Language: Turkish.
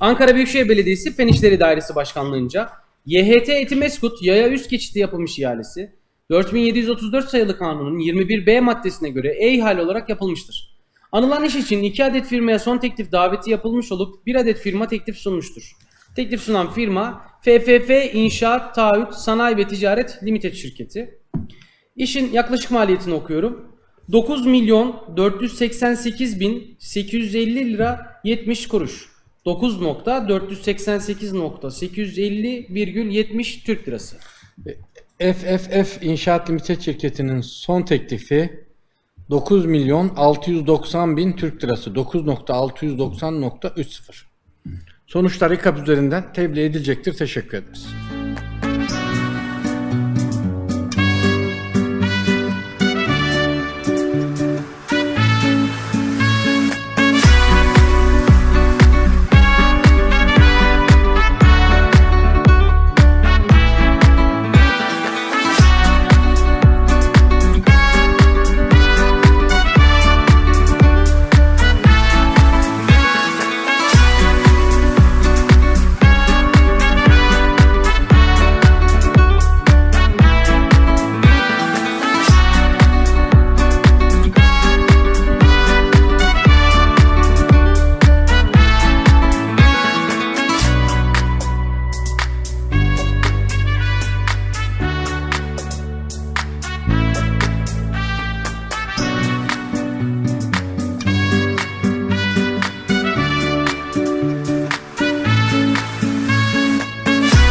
Ankara Büyükşehir Belediyesi Fen İşleri Dairesi Başkanlığınca YHT Etimeskut Yaya Üst Geçidi yapılmış ihalesi 4734 sayılı kanunun 21B maddesine göre e-ihale olarak yapılmıştır. Anılan iş için 2 adet firmaya son teklif daveti yapılmış olup 1 adet firma teklif sunmuştur. Teklif sunan firma FFF İnşaat, Taahhüt, Sanayi ve Ticaret Limited şirketi. İşin yaklaşık maliyetini okuyorum. 9 milyon 488 bin 850 lira 70 kuruş. 9.488.850,70 Türk lirası. FFF İnşaat Limited şirketinin son teklifi 9 milyon 690 bin Türk lirası 9.690.30. Sonuçlar rekap üzerinden tebliğ edilecektir. Teşekkür ederiz.